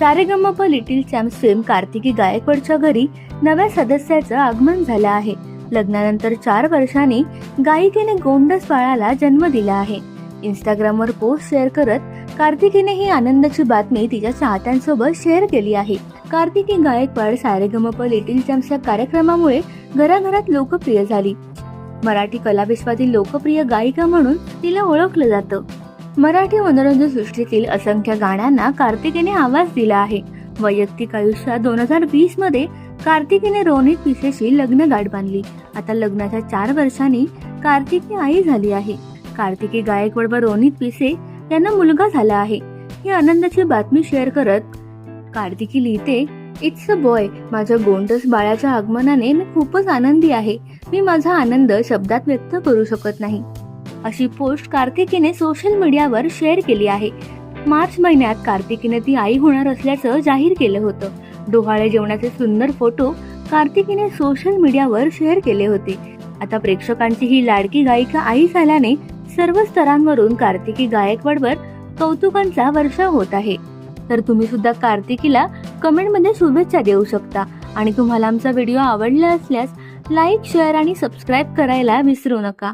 Saregamapa little champs fame Kartiki गायकवाडच्या घरी नव्या सदस्याचं आगमन झालं आहे. लग्नानंतर चार वर्षांनी गायिकेने गोंडस बाळाला जन्म दिला आहे. इंस्टाग्रामवर पोस्ट शेअर करत कार्तिकीने ही आनंदाची बातमी तिच्या चाहत्यांसोबत शेअर केली आहे. कार्तिकी गायकवाड सारेगमप लिटिल चॅम्प्सच्या या कार्यक्रमामुळे घराघरात लोकप्रिय झाली. मराठी कलाविश्वातील लोकप्रिय गायिका म्हणून तिला ओळखलं जातं. मराठी मनोरंजन सृष्टीतील असंख्य गाण्यांना कार्तिकीने आवाज दिला आहे. वैयक्तिक आयुष्यात दोन हजार वीसमध्ये कार्तिकीने रोनित पिसेशी लग्न गाठ बांधली. आता लग्नाच्या चार वर्षांनी कार्तिकी आई झाली आहे. कार्तिकी गायकवाड व रोनित पिसे यांना मुलगा झाला आहे. ही आनंदाची बातमी शेअर करत कार्तिकी लिहिते इट्स अ बॉय माझ्या गोंडस बाळाच्या आगमनाने मी खूपच आनंदी आहे. मी माझा आनंद शब्दात व्यक्त करू शकत नाही. अशी पोस्ट कार्तिकीने सोशल मीडियावर शेअर केली आहे. मार्च महिन्यात कार्तिकीने ती आई होणार असल्याचं जाहीर केलं होतं. डोहाळे जेवणाचे सुंदर फोटो कार्तिकीने सोशल मीडियावर शेअर केले होते. आता प्रेक्षकांची ही लाडकी गायिका आई झाल्याने सर्व स्तरांवरून कार्तिकी गायकवाडवर कौतुकांचा वर्षाव होत आहे. तर तुम्ही सुद्धा कार्तिकीला कमेंटमध्ये शुभेच्छा देऊ शकता. आणि तुम्हाला आमचा व्हिडिओ आवडला असल्यास लाईक शेअर आणि सबस्क्राईब करायला विसरू नका.